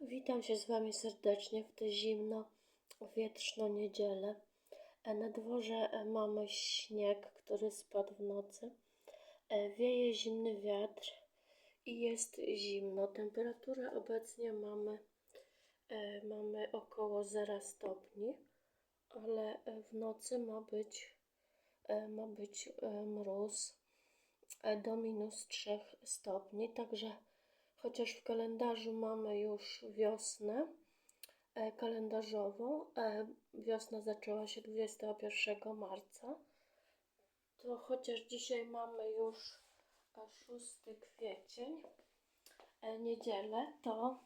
Witam się z Wami serdecznie w tę zimno, wietrzną niedzielę. E, Na dworze e, mamy śnieg, który spadł w nocy. E, Wieje zimny wiatr i jest zimno. Temperaturę obecnie mamy, mamy około 0 stopni, ale w nocy ma być, ma być mróz do minus 3 stopni, także chociaż w kalendarzu mamy już wiosnę e, kalendarzową, e, wiosna zaczęła się 21 marca, to chociaż dzisiaj mamy już e, 6 kwiecień, e, niedzielę, to,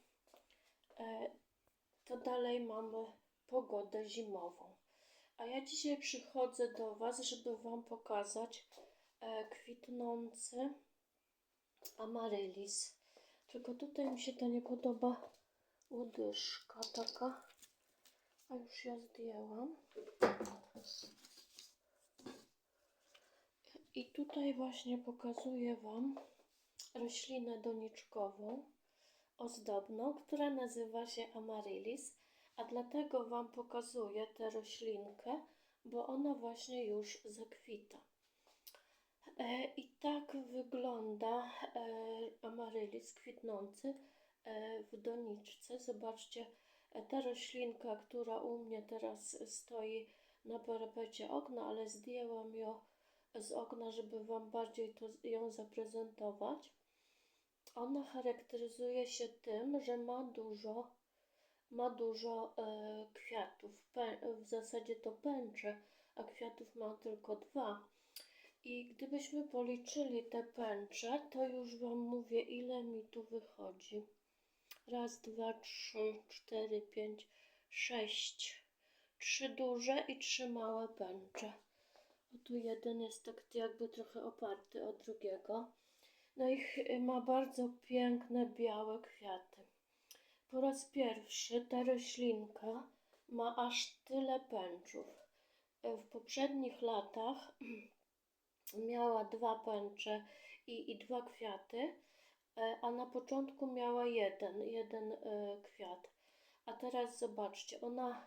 to dalej mamy pogodę zimową. A ja dzisiaj przychodzę do Was, żeby Wam pokazać kwitnący amarylis. Tylko tutaj mi się to nie podoba łodyżka taka. A już ja zdjęłam. I tutaj właśnie pokazuję Wam roślinę doniczkową, ozdobną, która nazywa się amaryllis. A dlatego Wam pokazuję tę roślinkę, bo ona właśnie już zakwita. E, I tak wygląda e, amaryllis kwitnący e, w doniczce. Zobaczcie, ta roślinka, która u mnie teraz stoi na parapecie okna, ale zdjęłam ją z okna, żeby Wam bardziej to, ją zaprezentować. Ona charakteryzuje się tym, że ma dużo, ma dużo kwiatów. W zasadzie to pęcze, a kwiatów ma tylko dwa. I gdybyśmy policzyli te pęcze, to już Wam mówię, ile mi tu wychodzi. Raz, dwa, trzy, cztery, pięć, sześć. Trzy duże i trzy małe pęcze. O tu jeden jest tak jakby trochę oparty od drugiego. No i ch- ma bardzo piękne białe kwiaty. Po raz pierwszy ta roślinka ma aż tyle pęczów. E, W poprzednich latach miała dwa pęcze i, i dwa kwiaty, e, a na początku miała jeden, jeden e, kwiat. A teraz zobaczcie, ona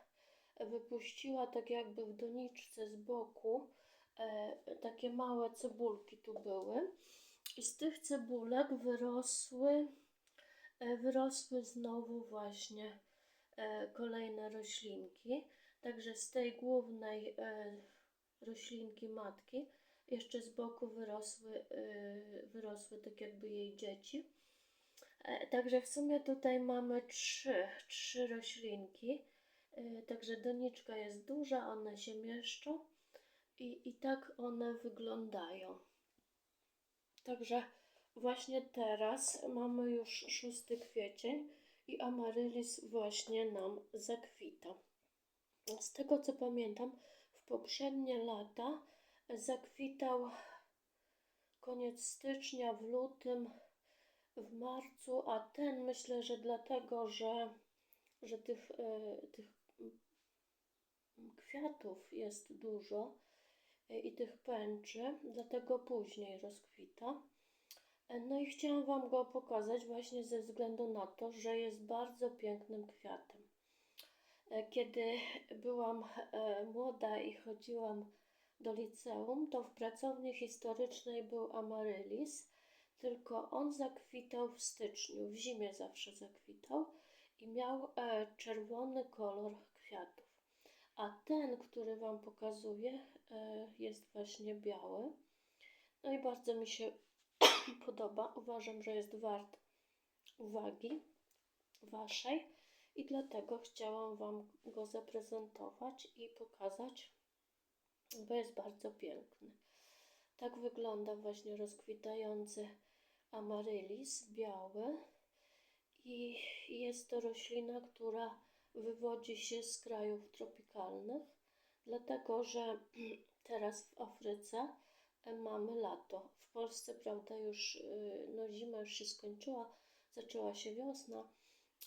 wypuściła tak jakby w doniczce z boku e, takie małe cebulki tu były i z tych cebulek wyrosły, wyrosły znowu właśnie kolejne roślinki. Także z tej głównej roślinki matki jeszcze z boku wyrosły, y, wyrosły tak jakby jej dzieci. E, Także w sumie tutaj mamy trzy, trzy roślinki. E, Także doniczka jest duża, one się mieszczą i, i tak one wyglądają. Także właśnie teraz mamy już 6 kwiecień i amaryllis właśnie nam zakwita. Z tego co pamiętam, w poprzednie lata zakwitał koniec stycznia, w lutym, w marcu, a ten myślę, że dlatego, że, że tych, e, tych kwiatów jest dużo e, i tych pęczy, dlatego później rozkwita. E, No i chciałam Wam go pokazać właśnie ze względu na to, że jest bardzo pięknym kwiatem. Kiedy byłam młoda i chodziłam do liceum, to w pracowni historycznej był amaryllis, tylko on zakwitał w styczniu, w zimie zawsze zakwitał i miał e, czerwony kolor kwiatów. A ten, który Wam pokazuję, e, jest właśnie biały. No i bardzo mi się podoba. Uważam, że jest wart uwagi Waszej i dlatego chciałam Wam go zaprezentować i pokazać, bo jest bardzo piękny. Tak wygląda właśnie rozkwitający amaryllis biały i jest to roślina, która wywodzi się z krajów tropikalnych, dlatego że teraz w Afryce e, mamy lato. W Polsce, prawda, już y, no, zima już się skończyła, zaczęła się wiosna,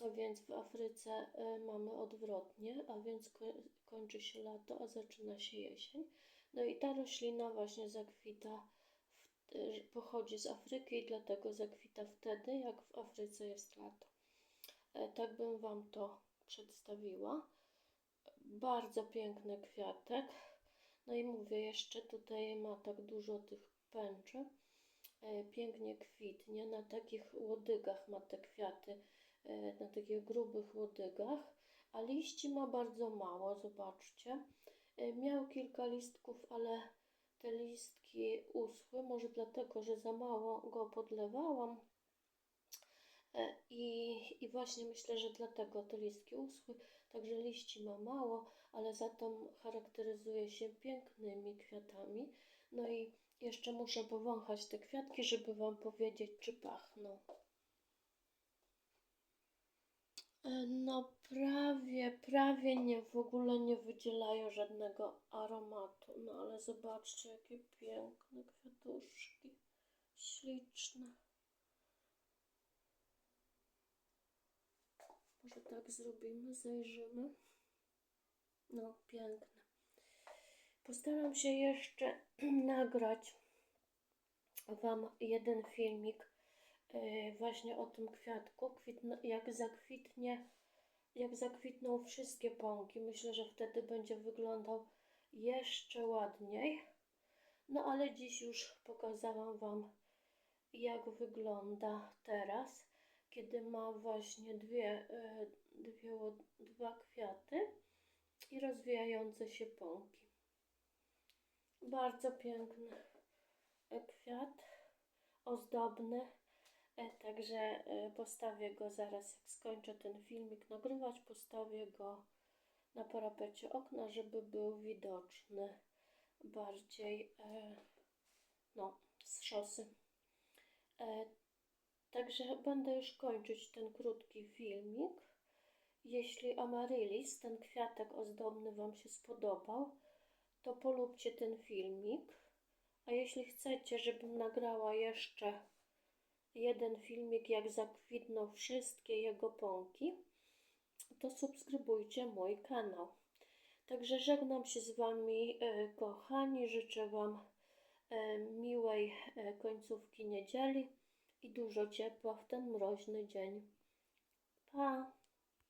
a więc w Afryce e, mamy odwrotnie, a więc ko- kończy się lato, a zaczyna się jesień. No i ta roślina właśnie zakwita, w, y, pochodzi z Afryki i dlatego zakwita wtedy, jak w Afryce jest lato. E, Tak bym Wam to przedstawiła. Bardzo piękny kwiatek. No i mówię, jeszcze tutaj ma tak dużo tych pęczy. E, Pięknie kwitnie. Na takich łodygach ma te kwiaty, na takich grubych łodygach. A liści ma bardzo mało, zobaczcie. E, Miał kilka listków, ale te listki uschły. Może dlatego, że za mało go podlewałam. E, I, I właśnie myślę, że dlatego te listki uschły. Także liści ma mało, ale za to charakteryzuje się pięknymi kwiatami. No i jeszcze muszę powąchać te kwiatki, żeby Wam powiedzieć, czy pachną. E, No prawie, prawie nie, w ogóle nie wydzielają żadnego aromatu. No ale zobaczcie, jakie piękne kwiatuszki. Śliczne. Może tak zrobimy, zajrzymy. No, piękne. Postaram się jeszcze nagrać Wam jeden filmik właśnie o tym kwiatku. Jak zakwitnie, jak zakwitną wszystkie pąki. Myślę, że wtedy będzie wyglądał jeszcze ładniej. No ale dziś już pokazałam Wam, jak wygląda teraz, kiedy ma właśnie dwie, e, dwie, dwa kwiaty i rozwijające się pąki. Bardzo piękny kwiat, ozdobny. E, Także e, postawię go zaraz, jak skończę ten filmik nagrywać, postawię go na parapecie okna, żeby był widoczny bardziej e, no, z szosy. Także będę już kończyć ten krótki filmik. Jeśli amaryllis, ten kwiatek ozdobny Wam się spodobał, to polubcie ten filmik. A jeśli chcecie, żebym nagrała jeszcze jeden filmik, jak zakwitną wszystkie jego pąki, to subskrybujcie mój kanał. Także żegnam się z Wami, e, kochani. Życzę Wam e, miłej e, końcówki niedzieli i dużo ciepła w ten mroźny dzień. Pa!